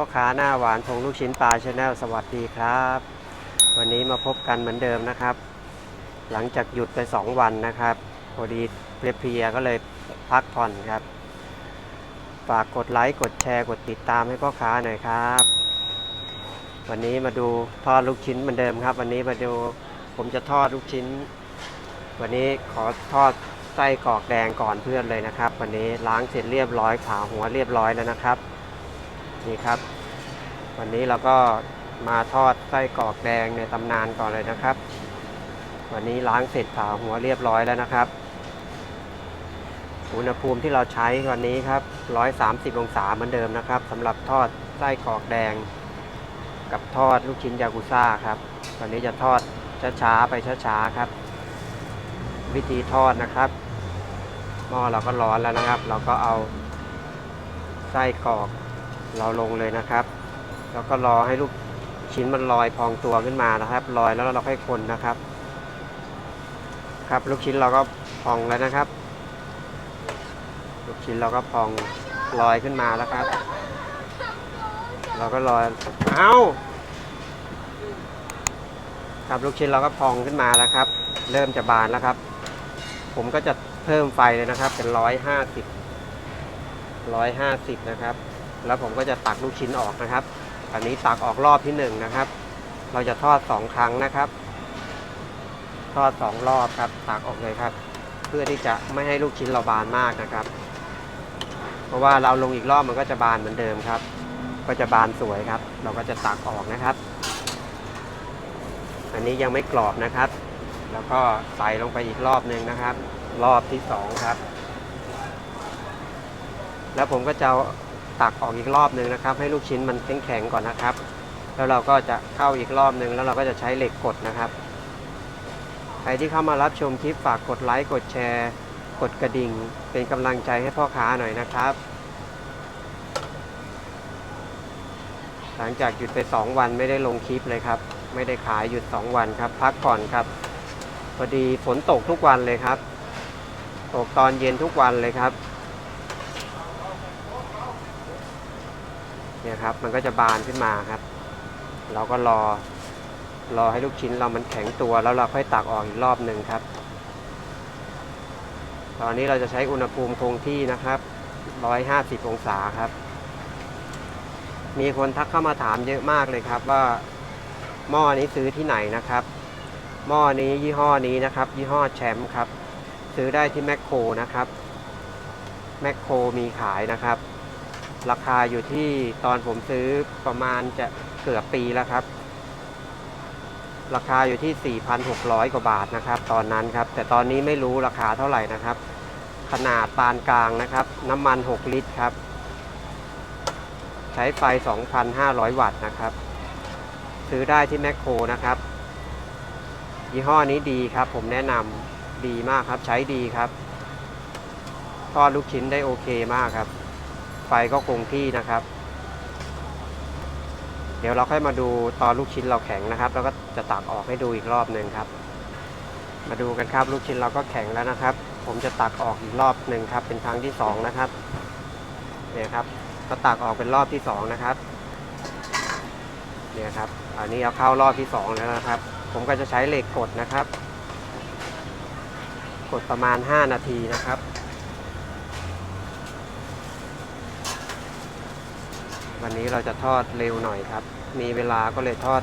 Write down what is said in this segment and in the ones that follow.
พ่อค้าหน้าหวานพงลูกชิ้นปลาชาแนลสวัสดีครับ วันนี้มาพบกันเหมือนเดิมนะครับ หลังจากหยุดไป 2 วันนะครับพอดีเพลียก็เลยพักผ่อนครับ ฝากกดไลค์กดแชร์กดติดตามให้พ่อค้าหน่อยครับ วันนี้มาดูทอดลูกชิ้นเหมือนเดิมครับ วันนี้มาดูผมจะทอดลูกชิ้น วันนี้ขอทอดไส้กรอกแดงก่อนเพื่อนเลยนะครับ วันนี้ล้างเสร็จเรียบร้อยขาหัวเรียบร้อยแล้วนะครับนี่ครับ วันนี้เราก็มาทอดไส้กรอกแดงในตำนานก่อนเลยนะครับ วันนี้ล้างเสร็จผ่าหัวเรียบร้อยแล้วนะครับ อุณหภูมิที่เราใช้วันนี้ครับ 130 องศาเหมือนเดิมนะครับสำหรับทอดไส้กรอกแดง กับทอดลูกชิ้นยากุซ่าครับ วันนี้จะทอดช้าๆไปช้าๆครับ วิธีทอดนะครับหม้อเราก็ร้อนแล้วนะครับ เราก็เอาไส้กรอกเราลงเลยนะครับ แล้วก็รอให้ลูกชิ้นมันลอยพองตัวขึ้นมานะครับ ลอยแล้วเราค่อยคนนะครับ ครับลูกชิ้นเราก็พองแล้วนะครับ ลูกชิ้นเราก็พองลอยขึ้นมาแล้วครับ เราก็ลอยเอา้าครับลูกชิ้นเราก็พองขึ้นมาแล้วครับ เริ่มจะบานแล้วครับ ผมก็จะเพิ่มไฟเลยนะครับ เป็นร้อยห้าสิบร้อยห้าสิบนะครับ แล้วผมก็จะตักลูกชิ้นออกนะครับ อันนี้ตักออกรอบที่หนึ่งนะครับ เราจะทอดสองครั้งนะครับ ทอดสองรอบครับ ตักออกเลยครับ เพื่อที่จะไม่ให้ลูกชิ้นเราบานมากนะครับ เพราะว่าเราลงอีกรอบมันก็จะบานเหมือนเดิมครับ ก็จะบานสวยครับ เราก็จะตักออกนะครับ อันนี้ยังไม่กรอบนะครับ แล้วก็ใส่ลงไปอีกรอบหนึ่งนะครับ รอบที่สองครับ แล้วผมก็จะ ตักออกอีกรอบหนึ่งนะครับ ให้ลูกชิ้นมันแข็งๆก่อนนะครับ แล้วเราก็จะเข้าอีกรอบหนึ่งแล้วเราก็จะใช้เหล็กกดนะครับ ใครที่เข้ามารับชมคลิปฝากกดไลค์กดแชร์ กดกระดิ่ง เป็นกำลังใจให้พ่อค้าหน่อยนะครับ หลังจากหยุดไป 2 วันไม่ได้ลงคลิปเลยครับ ไม่ได้ขายหยุด 2 วันครับ พักก่อนครับพอดีฝนตกทุกวันเลยครับ ตกตอนเย็นทุกวันเลยครับ เนี่ยครับมันก็จะบานขึ้นมาครับ เราก็รอรอให้ลูกชิ้นเรามันแข็งตัวแล้วเราค่อยตักออกอีกรอบหนึ่งครับ ตอนนี้เราจะใช้อุณหภูมิคงที่นะครับ 150 องศาครับ มีคนทักเข้ามาถามเยอะมากเลยครับว่าหม้อนี้ซื้อที่ไหนนะครับ หม้อนี้ยี่ห้อนี้นะครับ ยี่ห้อแชมป์ครับ ซื้อได้ที่แมคโครนะครับแมคโครมีขายนะครับ ราคาอยู่ที่ตอนผมซื้อประมาณจะเกือบปีแล้วครับ ราคาอยู่ที่ 4,600 กว่าบาทนะครับ ตอนนั้นครับ แต่ตอนนี้ไม่รู้ราคาเท่าไหร่นะครับ ขนาดปานกลางนะครับ น้ำมัน 6 ลิตรครับ ใช้ไฟ 2,500 วัตต์นะครับ ซื้อได้ที่แมคโครนะครับ ยี่ห้อนี้ดีครับ ผมแนะนำดีมากครับ ใช้ดีครับทอดลูกชิ้นได้โอเคมากครับ ไฟก็คงที่นะครับ เดี๋ยวเราค่อยมาดูตอนลูกชิ้นเราแข็งนะครับ แล้วก็จะตักออกให้ดูอีกรอบหนึ่งครับ มาดูกันครับลูกชิ้นเราก็แข็งแล้วนะครับ ผมจะตักออกอีกรอบหนึ่งครับ เป็นครั้งที่สองนะครับเนี่ยครับก็ตักออกเป็นรอบที่สองนะครับเนี่ยครับ อันนี้เอาเข้ารอบที่สองแล้วนะครับ ผมก็จะใช้เหล็กกดนะครับ กดประมาณ 5 นาทีนะครับ วันนี้เราจะทอดเร็วหน่อยครับ มีเวลาก็เลยทอด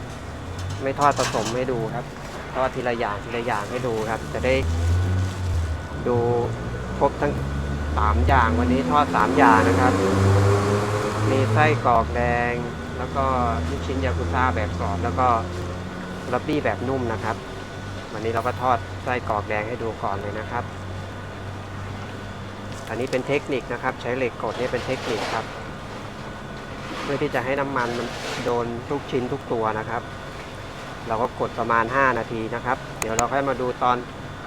ไม่ทอดผสมให้ดูครับ ทอดทีละอย่างทีละอย่างให้ดูครับ จะได้ดูครบทั้งสามอย่างวันนี้ทอดสามอย่างนะครับ มีไส้กรอกแดง แล้วก็ลูกชิ้นยากุซ่าแบบกรอบแล้วก็ลับบี้แบบนุ่มนะครับ วันนี้เราก็ทอดไส้กรอกแดงให้ดูก่อนเลยนะครับ อันนี้เป็นเทคนิคนะครับ ใช้เหล็กกดนี่เป็นเทคนิคครับ เพื่อที่จะให้น้ำมันมันโดนทุกชิ้นทุกตัวนะครับ เราก็กดประมาณ 5 นาทีนะครับ เดี๋ยวเราค่อยมาดูตอน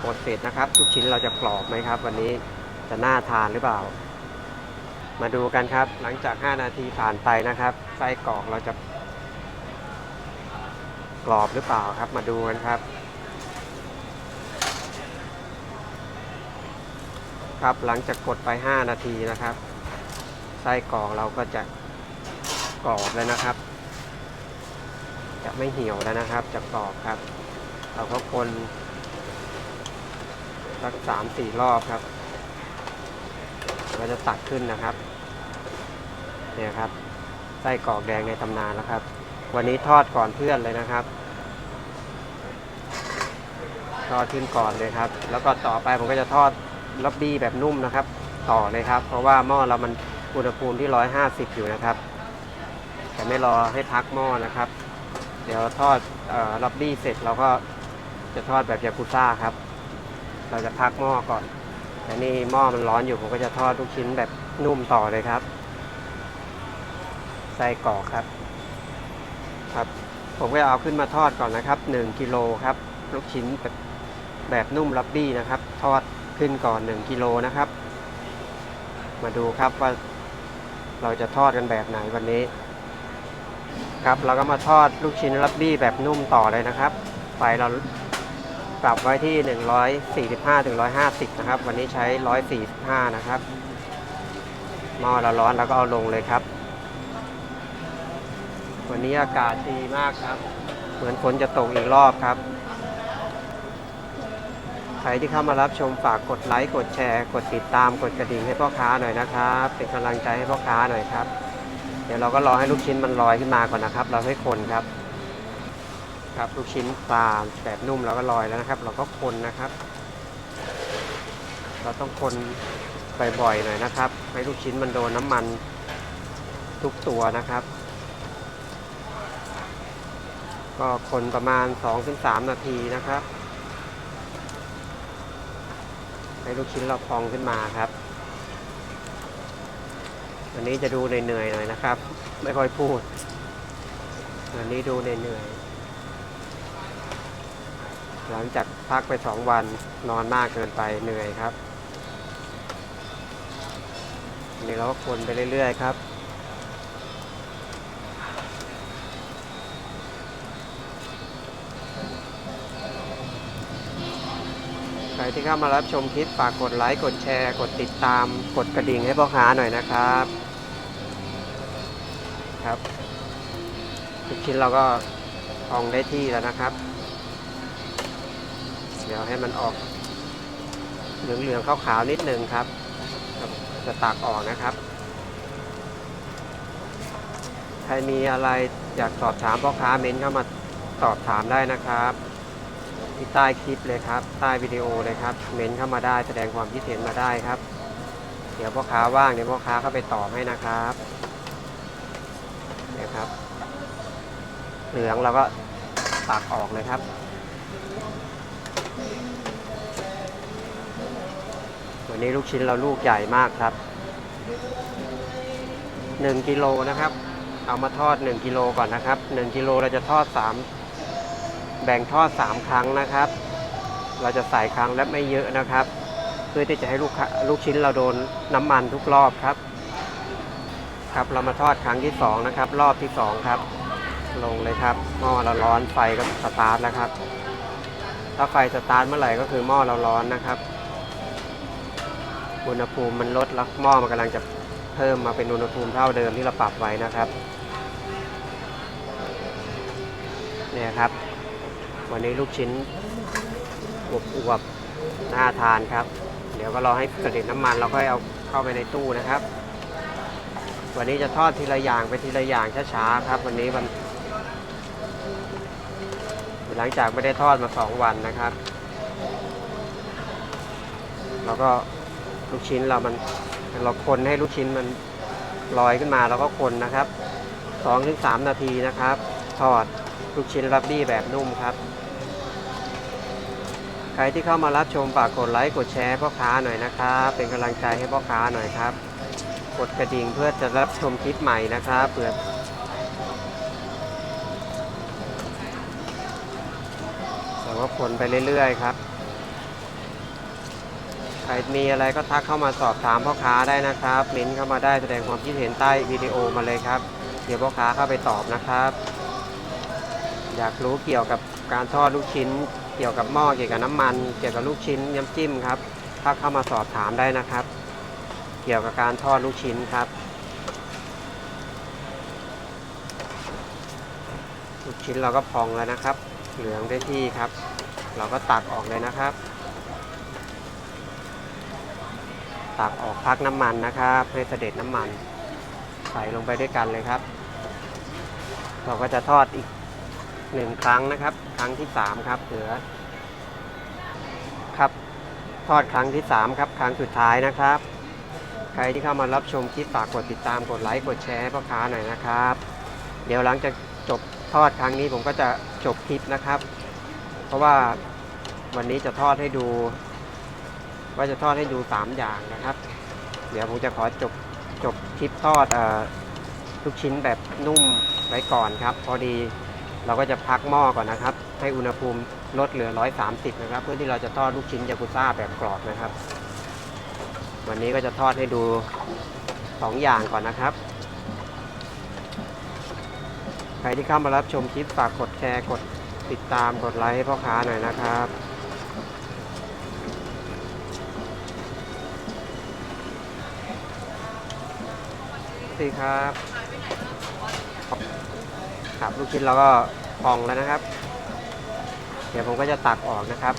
กดเสร็จนะครับ ทุกชิ้นเราจะกรอบไหมครับ วันนี้จะน่าทานหรือเปล่า มาดูกันครับ หลังจาก 5 นาทีผ่านไปนะครับไส้กรอกเราจะกรอบหรือเปล่าครับ มาดูกันครับครับหลังจากกดไป 5 นาทีนะครับ ไส้กรอกเราก็จะ กรอบแล้วนะครับ จะไม่เหี่ยวแล้วนะครับ จะกรอบครับ เราก็คนสักสามสี่รอบครับ เราจะตักขึ้นนะครับ เนี่ยครับ ไส้กรอกแดงในตำนานแล้วครับ วันนี้ทอดก่อนเพื่อนเลยนะครับ ทอดขึ้นก่อนเลยครับ แล้วก็ต่อไปผมก็จะทอดล็อบบี้แบบนุ่มนะครับ ต่อเลยครับ เพราะว่าหม้อเรามันอุณหภูมิที่ 150 อยู่นะครับ แต่ไม่รอให้พักหม้อนะครับ เดี๋ยวทอดล็อบบี้เสร็จเราก็จะทอดแบบยากุซ่าครับ เราจะพักหม้อก่อนแต่นี่หม้อมันร้อนอยู่ผมก็จะทอดลูกชิ้นแบบนุ่มต่อเลยครับไส้กรอกครับ ครับ ผมก็เอาขึ้นมาทอดก่อนนะครับ1กิโลครับลูกชิ้นแบบแบบนุ่มลับบี้นะครับ ทอดขึ้นก่อน 1กิโลนะครับ มาดูครับว่าเราจะทอดกันแบบไหนวันนี้ ครับ เราก็มาทอดลูกชิ้นลับบี้แบบนุ่มต่อเลยนะครับ ไฟเราปรับไว้ที่ 145ถึง150 นะครับ วันนี้ใช้ 145 นะครับหม้อเราร้อนแล้วก็เอาลงเลยครับ วันนี้อากาศดีมากครับ เหมือนฝนจะตกอีกรอบครับ ใครที่เข้ามารับชมฝากกดไลค์ กดแชร์ กดติดตาม กดกระดิ่งให้พ่อค้าหน่อยนะครับ เป็นกำลังใจให้พ่อค้าหน่อยครับ เดี๋ยวเราก็รอให้ลูกชิ้นมันลอยขึ้นมาก่อนนะครับ เราให้คนครับ ครับลูกชิ้นปลาแบบนุ่มเราก็ลอยแล้วนะครับ เราก็คนนะครับ เราต้องคนบ่อยๆหน่อยนะครับ ให้ลูกชิ้นมันโดนน้ำมันทุกตัวนะครับ ก็คนประมาณ 2-3 นาทีนะครับ ให้ลูกชิ้นเราพองขึ้นมาครับ วันนี้จะดูเหนื่อยๆหน่อยนะครับ ไม่ค่อยพูด วันนี้ดูเหนื่อยหลังจากพักไปสองวันนอนมากเกินไปเหนื่อยครับนนี้เราก็คนไปเรื่อยๆครับใครที่เข้ามารับชมคลิปฝากกดไลค์ กดแชร์ กดติดตาม กดกระดิ่งให้พ่อค้าหน่อยนะครับ ครับทุกชิ้นเราก็พองได้ที่แล้วนะครับ เดี๋ยวให้มันออกเหลืองๆขาวๆนิดนึงครับ จะตักออกนะครับ ใครมีอะไรอยากสอบถามพ่อค้าเม้นเข้ามาสอบถามได้นะครับที่ใต้คลิปเลยครับ ใต้วิดีโอเลยครับ เมนเข้ามาได้แสดงความคิดเห็นมาได้ครับ เดี๋ยวพ่อค้าว่างเดี๋ยวพ่อค้าเข้าไปตอบให้นะครับ นี่ยครับ เหลืองเราก็ตักออกเลยครับ วันนี้ลูกชิ้นเราลูกใหญ่มากครับ1กิโลนะครับ เอามาทอด 1กิโลก่อนนะครับ1กิโลเราจะทอด 3 แบ่งทอด 3 ครั้งนะครับ เราจะใส่ครั้งและไม่เยอะนะครับ เพื่อที่จะให้ลูกลูกชิ้นเราโดนน้ำมันทุกรอบครับ ครับเรามาทอดครั้งที่ 2 นะครับ รอบที่ 2 ครับ ลงเลยครับ หม้อเราร้อนไฟก็สตาร์ทแล้วครับ ถ้าไฟสตาร์ทเมื่อไหร่ก็คือหม้อเราร้อนนะครับอุณหภูมิมันลดแล้วหม้อมันกำลังจะเพิ่มมาเป็นอุณหภูมิเท่าเดิมที่เราปรับไว้นะครับเนี่ยครับ วันนี้ลูกชิ้นอวบๆน่าทานครับ เดี๋ยวก็รอให้กระเด็จน้ำมันเราค่อยเอาเข้าไปในตู้นะครับ วันนี้จะทอดทีละอย่างไปทีละอย่างช้าๆครับ วันนี้มัน หลังจากไม่ได้ทอดมาสองวันนะครับ แล้วก็ลูกชิ้นเรามันเราคนให้ลูกชิ้นมันลอยขึ้นมาแล้วก็คนนะครับสองถึงสามนาทีนะครับ ทอดลูกชิ้นรับบี้แบบนุ่มครับ ใครที่เข้ามารับชมฝากกดไลค์กดแชร์พ่อค้าหน่อยนะครับ เป็นกำลังใจให้พ่อค้าหน่อยครับ กดกระดิ่งเพื่อจะรับชมคลิปใหม่นะครับเผื่อแต่ว่าคนไปเรื่อยๆครับ ใครมีอะไรก็ทักเข้ามาสอบถามพ่อค้าได้นะครับเม้นเข้ามาได้แสดงความคิดเห็นใต้วิดีโอมาเลยครับ เดี๋ยวพ่อค้าเข้าไปตอบนะครับ อยากรู้เกี่ยวกับการทอดลูกชิ้น เกี่ยวกับหม้อเกี่ยวกับน้ำมัน เกี่ยวกับลูกชิ้นน้ำจิ้มครับทักเข้ามาสอบถามได้นะครับ กี่ยวกับการทอดลูกชิ้นครับ ลูกชิ้นเราก็พองแล้วนะครับ เหลืองได้ที่ครับ เราก็ตักออกเลยนะครับ ตักออกพักน้ำมันนะครับให้เสด็จน้ำมันใส่ลงไปด้วยกันเลยครับ เราก็จะทอดอีกหนึ่งครั้งนะครับ ครั้งที่สามครับเหลือครับ ทอดครั้งที่สามครับ ครั้งสุดท้ายนะครับ รที่เข้ามารับชมคลิปฝากกดติดตามกดไลค์กดแชร์ให้พ่อค้าหน่อยนะครับ เดี๋ยวหลังจากจบทอดครั้งนี้ผมก็จะจบคลิปนะครับ เพราะว่าวันนี้จะทอดให้ดู ว่าจะทอดให้ดู 3 อย่างนะครับ เดี๋ยวผมจะขอจบจบคลิปทอดออลูกชิ้นแบบนุ่มไว้ก่อนครับ พอดีเราก็จะพักหม้อก่อนนะครับ ให้อุณหภูมิลดเหลือ 130 นะครับ เพื่อที่เราจะทอดลูกชิ้นยากุซ่าแบบกรอบนะครับ วันนี้ก็จะทอดให้ดู2ออย่างก่อนนะครับ ใครที่เข้ามารับชมคลิปฝากกดแชร์กดติดตามกดไลค์ให้พ่อค้าหน่อยนะครับสวัสดีครับครับลูกชิ้นเราก็พองแล้วนะครับ เดี๋ยวผมก็จะตักออกนะครับ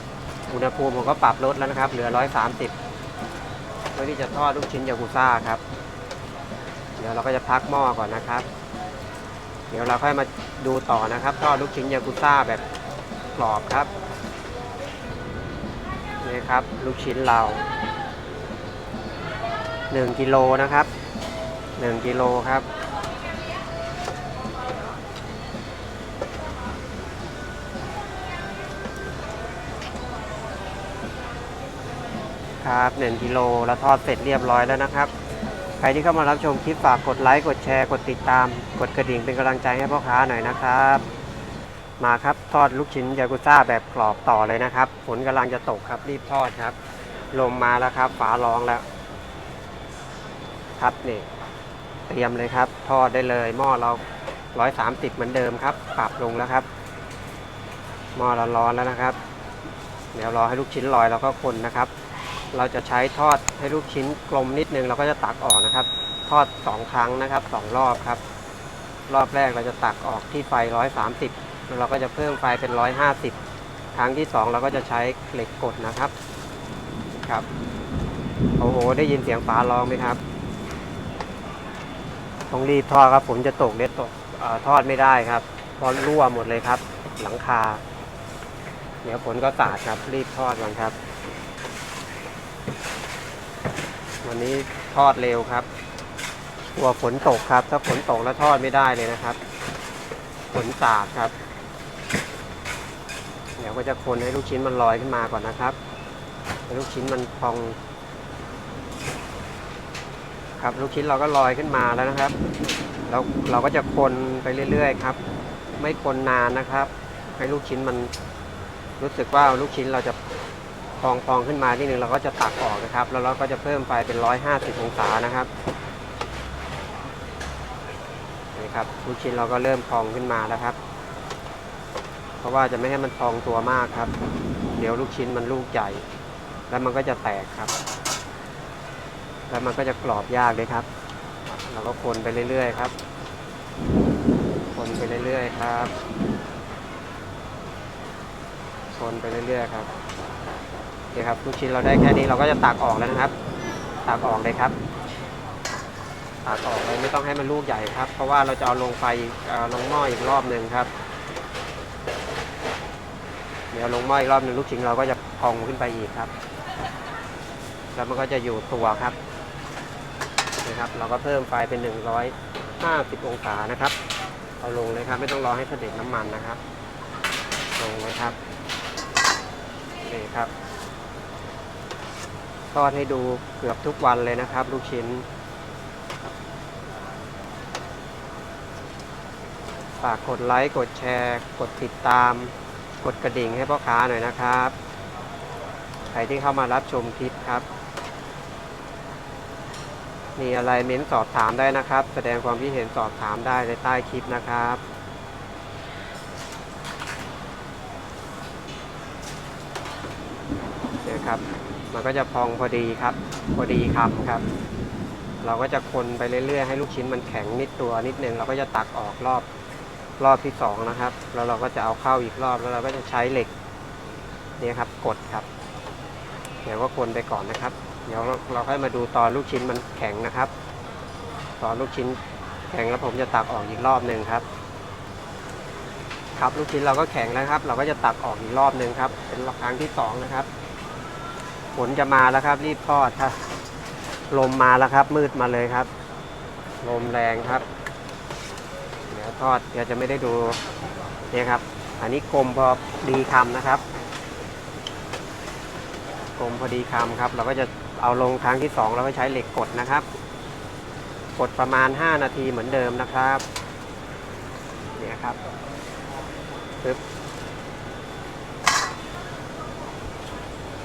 อุณหภูมิผมก็ปรับลดแล้วนะครับ เหลือ 130เพื่อที่จะทอดลูกชิ้นยากุซ่าครับ เดี๋ยวเราก็จะพักหม้อก่อนนะครับ เดี๋ยวเราค่อยมาดูต่อนะครับ ทอดลูกชิ้นยากุซ่าแบบกรอบครับนี่ครับ ลูกชิ้นเรา1กิโลนะครับ1กิโลครับ ครับ1กิโลแล้วทอดเสร็จเรียบร้อยแล้วนะครับ ใครที่เข้ามารับชมคลิปฝากกดไลค์กดแชร์กดติดตาม กดกระดิ่งเป็นกำลังใจให้พ่อค้าหน่อยนะครับ มาครับทอดลูกชิ้นยากุซ่าแบบกรอบต่อเลยนะครับฝนกำลังจะตกครับรีบทอดครับ ลมมาแล้วครับฝาร้องแล้ว ครับนี่เตรียมเลยครับ ทอดได้เลยหม้อเรา 130 เหมือนเดิมครับ ปรับลงแล้วครับหม้อเราร้อนแล้วนะครับ เดี๋ยวรอให้ลูกชิ้นลอยเราก็คนนะครับ เราจะใช้ทอดให้ลูกชิ้นกลมนิดนึงเราก็จะตักออกนะครับ ทอด 2 ครั้งนะครับ 2 รอบครับ รอบแรกเราจะตักออกที่ไฟ 130แล้วเราก็จะเพิ่มไฟเป็น 150 ครั้งที่ 2 เราก็จะใช้เหล็กกดนะครับครับโอ้โหได้ยินเสียงฟ้าร้องไหมครับต้องรีบทอดครับผมจะตกเด็ดตกอทอดไม่ได้ครับเพราะรั่วหมดเลยครับ หลังคา เดี๋ยวฝนก็สาดครับรีบทอดก่อนครับ วันนี้ทอดเร็วครับกลัวฝนตกครับ ถ้าฝนตกแล้วทอดไม่ได้เลยนะครับ ฝนสาดครับ เดี๋ยวก็จะคนให้ลูกชิ้นมันลอยขึ้นมาก่อนนะครับให้ลูกชิ้นมันพอง ครับลูกชิ้นเราก็ลอยขึ้นมาแล้วนะครับ แล้วเราก็จะคนไปเรื่อยๆครับ ไม่คนนานนะครับ ให้ลูกชิ้นมันรู้สึกว่าลูกชิ้นเราจะพ องพองขึ้นมาที่หนึ่งเราก็จะตักออกนะครับ แล้วเราก็จะเพิ่มไฟเป็น 150 องศานะครับนี่ครับลูกชิ้นเราก็เริ่มพองขึ้นมาแล้วครับ เพราะว่าจะไม่ให้มันพองตัวมากครับ เดี๋ยวลูกชิ้นมันลูกใหญ่แล้วมันก็จะแตกครับ แล้วมันก็จะกรอบยากเลยครับ เราก็คนไปเรื่อยๆครับ คนไปเรื่อยๆครับ คนไปเรื่อยๆครับ โอเคครับลูกชิ้นเราได้แค่นี้เราก็จะตักออกแล้วนะครับ ตักออกเลยครับ ตักออกเลยไม่ต้องให้มันลูกใหญ่ครับ เพราะว่าเราจะเอาลงไฟลงหม้ออีกรอบหนึ่งครับ เดี๋ยวลงหม้ออีกรอบหนึ่งลูกชิ้นเราก็จะพองขึ้นไปอีกครับ แล้วมันก็จะอยู่ตัวครับนะครับเราก็เพิ่มไฟเป็น 150 องศานะครับ เอาลงเลยครับ ไม่ต้องรอให้เสด็จน้ำมันนะครับ ลงเลยครับนี่ครับ ทอดให้ดูเกือบทุกวันเลยนะครับ ลูกชิ้น ฝากกดไลค์กดแชร์ กดติดตาม กดกระดิ่งให้พ่อค้าหน่อยนะครับ ใครที่เข้ามารับชมคลิปครับ มีอะไรเม้นสอบถามได้นะครับ แสดงความคิดเห็นสอบถามได้ในใต้คลิปนะครับ เนี่ยครับ มันก็จะพองพอดีครับ พอดีคำครับ เราก็จะคนไปเรื่อยๆให้ลูกชิ้นมันแข็งนิดตัวนิดนึงเราก็จะตักออกรอบรอบที่สองนะครับ แล้วเราก็จะเอาเข้าอีกรอบแล้วเราก็จะใช้เหล็กเนี่ยครับกดครับ เดี๋ยวก็คนไปก่อนนะครับ เดี๋ยวเราค่อยมาดูตอนลูกชิ้นมันแข็งนะครับ ตอนลูกชิ้นแข็งแล้วผมจะตักออกอีกรอบหนึ่งครับ ครับลูกชิ้นเราก็แข็งแล้วครับ เราก็จะตักออกอีกรอบหนึ่งครับ เป็นครั้งที่สองนะครับ นจะมาแล้วครับ รีบทอดครับ ลมมาแล้วครับ มืดมาเลยครับ ลมแรงครับเดี๋ยวทอดเดี๋ยวจะไม่ได้ดูเนี่ยครับ อันนี้กลมพอดีคำนะครับกลมพอดีคำครับ เราก็จะเอาลงครั้งที่สองเราก็ใช้เหล็กกดนะครับ กดประมาณ 5 นาทีเหมือนเดิมนะครับ เนี่ยครับปึ๊บ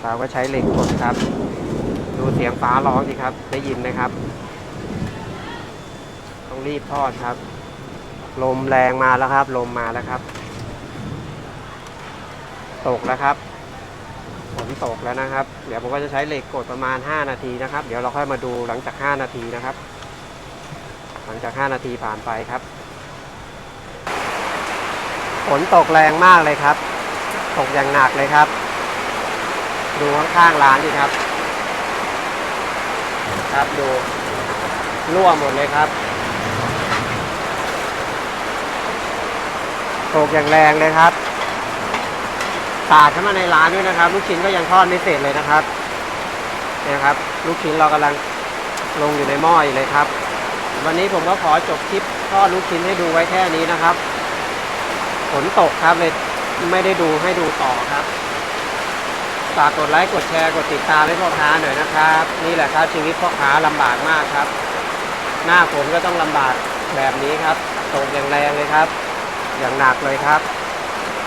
เราก็ใช้เหล็กกดครับ ดูเสียงฟ้าร้องสิครับ ได้ยินไหมครับ ต้องรีบทอดครับ ลมแรงมาแล้วครับ ลมมาแล้วครับ ตกแล้วครับฝนตกแล้วนะครับ เดี๋ยวผมก็จะใช้เหล็กกดประมาณ 5 นาทีนะครับ เดี๋ยวเราค่อยมาดูหลังจาก 5 นาทีนะครับ หลังจาก 5 นาทีผ่านไปครับ ฝนตกแรงมากเลยครับ ตกอย่างหนักเลยครับ ดูข้างๆร้านดิครับ ครับดูรั่วหมดเลยครับตกอย่างแรงเลยครับสาดเข้ามาในร้านด้วยนะครับ ลูกชิ้นก็ยังทอดไม่เสร็จเลยนะครับเนี่ยครับ ลูกชิ้นเรากำลังลงอยู่ในหม้ออยู่เลยครับ วันนี้ผมก็ขอจบคลิปทอดลูกชิ้นให้ดูไว้แค่นี้นะครับฝนตกครับเลยไม่ได้ดูให้ดูต่อครับ ฝากกดไลค์กดแชร์กดติดตามให้พ่อค้าหน่อยนะครับ นี่แหละครับชีวิตพ่อค้าลำบากมากครับ หน้าฝนก็ต้องลำบากแบบนี้ครับตกอย่างแรงเลยครับ อย่างหนักเลยครับ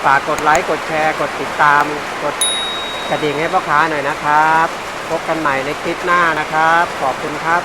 ฝากกดไลค์กดแชร์กดติดตาม กดกระดิ่งให้พ่อค้าหน่อยนะครับ พบกันใหม่ในคลิปหน้านะครับ ขอบคุณครับ